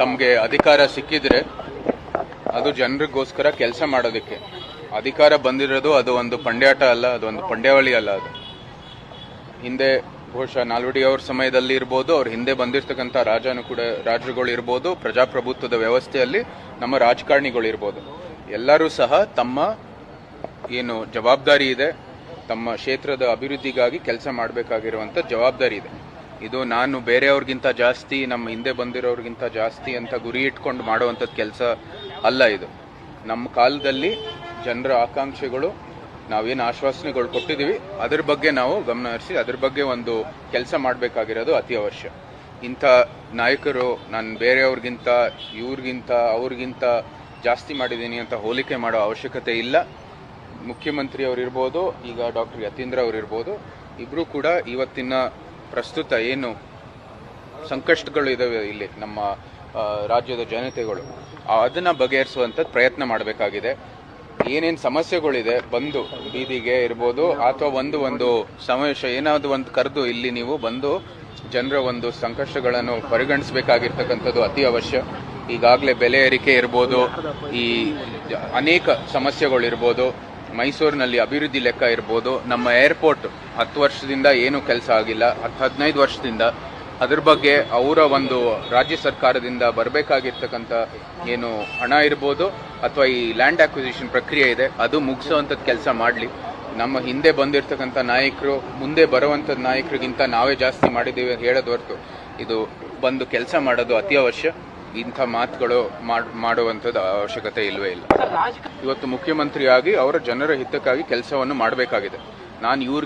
ತಮಗೆ ಅಧಿಕಾರ ಸಿಕ್ಕಿದ್ರೆ ಅದು ಜನರಿಗೋಸ್ಕರ ಕೆಲಸ ಮಾಡೋದಕ್ಕೆ. ಅಧಿಕಾರ ಬಂದಿರೋದು ಅದು ಒಂದು ಪಂಡ್ಯಾಟ ಅಲ್ಲ, ಅದು ಒಂದು ಪಂಡ್ಯಾವಳಿ ಅಲ್ಲ ಅದು. ಹಿಂದೆ ಬಹುಶಃ ನಾಲ್ವಡಿ ಅವ್ರ ಸಮಯದಲ್ಲಿ ಇರ್ಬೋದು, ಅವ್ರ ಹಿಂದೆ ಬಂದಿರ್ತಕ್ಕಂಥ ರಾಜನು ಕೂಡ, ರಾಜರುಗಳು ಇರ್ಬೋದು, ಪ್ರಜಾಪ್ರಭುತ್ವದ ವ್ಯವಸ್ಥೆಯಲ್ಲಿ ನಮ್ಮ ರಾಜಕಾರಣಿಗಳು ಇರ್ಬೋದು. ಎಲ್ಲರೂ ಸಹ ತಮ್ಮ ಏನು ಜವಾಬ್ದಾರಿ ಇದೆ, ತಮ್ಮ ಕ್ಷೇತ್ರದ ಅಭಿವೃದ್ಧಿಗಾಗಿ ಕೆಲಸ ಮಾಡಬೇಕಾಗಿರುವಂಥ ಜವಾಬ್ದಾರಿ ಇದೆ. ಇದು ನಾನು ಬೇರೆಯವ್ರಿಗಿಂತ ಜಾಸ್ತಿ, ನಮ್ಮ ಹಿಂದೆ ಬಂದಿರೋರ್ಗಿಂತ ಜಾಸ್ತಿ ಅಂತ ಗುರಿ ಇಟ್ಕೊಂಡು ಮಾಡುವಂಥದ್ದು ಕೆಲಸ ಅಲ್ಲ ಇದು. ನಮ್ಮ ಕಾಲದಲ್ಲಿ ಜನರ ಆಕಾಂಕ್ಷೆಗಳು, ನಾವೇನು ಆಶ್ವಾಸನೆಗಳು ಕೊಟ್ಟಿದ್ದೀವಿ, ಅದ್ರ ಬಗ್ಗೆ ನಾವು ಗಮನ ಹರಿಸಿ, ಅದ್ರ ಬಗ್ಗೆ ಒಂದು ಕೆಲಸ ಮಾಡಬೇಕಾಗಿರೋದು ಅತಿ ಅವಶ್ಯ. ಇಂಥ ನಾಯಕರು, ನಾನು ಬೇರೆಯವ್ರಿಗಿಂತ, ಇವ್ರಿಗಿಂತ, ಅವ್ರಿಗಿಂತ ಜಾಸ್ತಿ ಮಾಡಿದ್ದೀನಿ ಅಂತ ಹೋಲಿಕೆ ಮಾಡೋ ಅವಶ್ಯಕತೆ ಇಲ್ಲ. ಮುಖ್ಯಮಂತ್ರಿ ಅವರು ಇರ್ಬೋದು ಈಗ ಡಾಕ್ಟರ್ ಯತೀಂದ್ರ ಅವರಿರ್ಬೋದು ಇಬ್ಬರು ಕೂಡ ಇವತ್ತಿನ ಪ್ರಸ್ತುತ ಏನು ಸಂಕಷ್ಟಗಳು ಇದಾವೆ ಇಲ್ಲಿ ನಮ್ಮ ರಾಜ್ಯದ ಜನತೆಗಳು. ಅದನ್ನ ಬಗೆಹರಿಸುವಂಥದ್ದು ಪ್ರಯತ್ನ ಮಾಡಬೇಕಾಗಿದೆ. ಏನೇನು ಸಮಸ್ಯೆಗಳಿದೆ ಬಂದು ಬೀದಿಗೆ ಇರ್ಬೋದು ಅಥವಾ ಒಂದು ಒಂದು ಸಮಾವೇಶ ಏನಾದ್ರು ಒಂದು ಕರೆದು ಇಲ್ಲಿ ನೀವು ಬಂದು ಜನರ ಒಂದು ಸಂಕಷ್ಟಗಳನ್ನು ಪರಿಗಣಿಸಬೇಕಾಗಿರ್ತಕ್ಕಂಥದ್ದು ಅತಿ ಅವಶ್ಯ. ಈಗಾಗಲೇ ಬೆಲೆ ಏರಿಕೆ ಇರ್ಬೋದು, ಈ ಅನೇಕ ಸಮಸ್ಯೆಗಳಿರ್ಬೋದು ಮೈಸೂರಿನಲ್ಲಿ ಅಭಿವೃದ್ಧಿ ಲೆಕ್ಕ ಇರ್ಬೋದು. ನಮ್ಮ ಏರ್ಪೋರ್ಟ್ ಹತ್ತು ವರ್ಷದಿಂದ ಏನು ಕೆಲಸ ಆಗಿಲ್ಲ. ಹತ್ತು, ಹದಿನೈದು ವರ್ಷದಿಂದ ಅದ್ರ ಬಗ್ಗೆ ಅವರ ಒಂದು ರಾಜ್ಯ ಸರ್ಕಾರದಿಂದ ಬರಬೇಕಾಗಿರ್ತಕ್ಕಂಥ ಏನು ಹಣ ಇರ್ಬೋದು ಅಥವಾ ಈ ಲ್ಯಾಂಡ್ ಅಕ್ವಿಸಿಷನ್ ಪ್ರಕ್ರಿಯೆ ಇದೆ, ಅದು ಮುಗಿಸುವಂಥದ್ದು ಕೆಲಸ ಮಾಡಲಿ. ನಮ್ಮ ಹಿಂದೆ ಬಂದಿರತಕ್ಕಂಥ ನಾಯಕರು, ಮುಂದೆ ಬರುವಂಥದ್ದು ನಾಯಕರಿಗಿಂತ ನಾವೇ ಜಾಸ್ತಿ ಮಾಡಿದ್ದೀವಿ ಅಂತ ಹೇಳೋದು ಹೊರತು ಇದು ಬಂದು ಕೆಲಸ ಮಾಡೋದು ಅತಿ ಅವಶ್ಯ ಇಂಥ ಮಾತುಗಳು ಮಾಡ್- ಮಾಡುವಂಥದ್ದು ಅವಶ್ಯಕತೆ ಇಲ್ಲವೇ ಇಲ್ಲ. ಇವತ್ತು ಮುಖ್ಯಮಂತ್ರಿಯಾಗಿ ಅವರ ಜನರ ಹಿತಕ್ಕಾಗಿ ಕೆಲಸವನ್ನು ಮಾಡಬೇಕಾಗಿದೆ. ನಾನು ಇವ್ರಿಗೆ